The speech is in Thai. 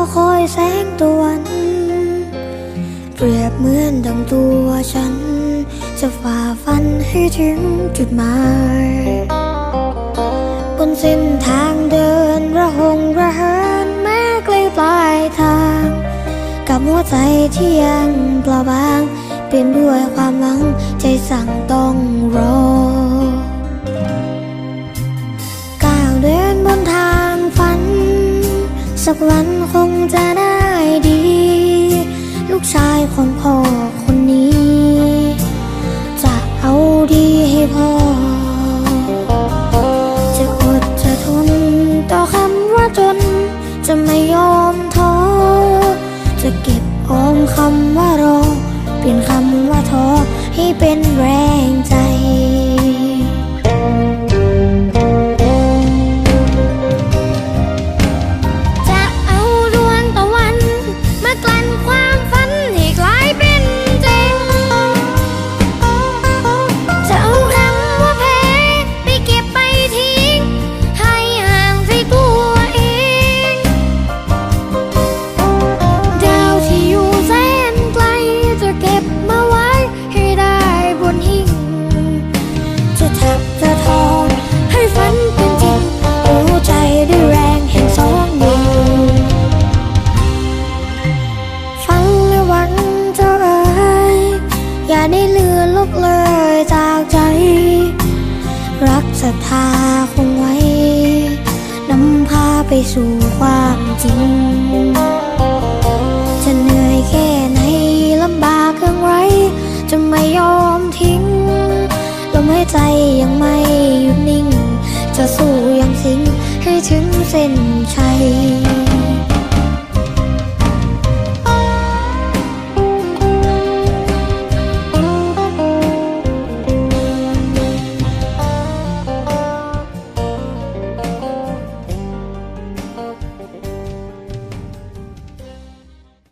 อคอยแสงตะวัน เปรียบเหมือนดังตัวฉัน จะฝ่าฟันให้ถึงจุดหมาย บนเส้นทางเดินระหงระเหินแม้ใกล้ปลายทาง กับหัวใจที่ยังเปล่าบาง เปลี่ยนด้วยความหวังใจสั่งต้องรอก้าวเดินบนทางฝัน สักวันคง จะได้ดี ลูกชายของพ่อคนนี้ จะเอาดีให้พ่อ จะอดจะทนต่อคำว่าจน จะไม่ยอมท้อ จะเก็บออมคำว่ารอ เปลี่ยนคำว่าท้อให้เป็นแรงใจ ลือนลบเลยจากใจ รักศรัทธาคงไว้ นำพาไปสู่ความจริง จะเหนื่อยแค่ไหนลำบากเพียงไร จะไม่ยอมทิ้งลมหายใจยังไม่หยุดนิ่ง จะสู้ยังสิงให้ถึงเส้นชัย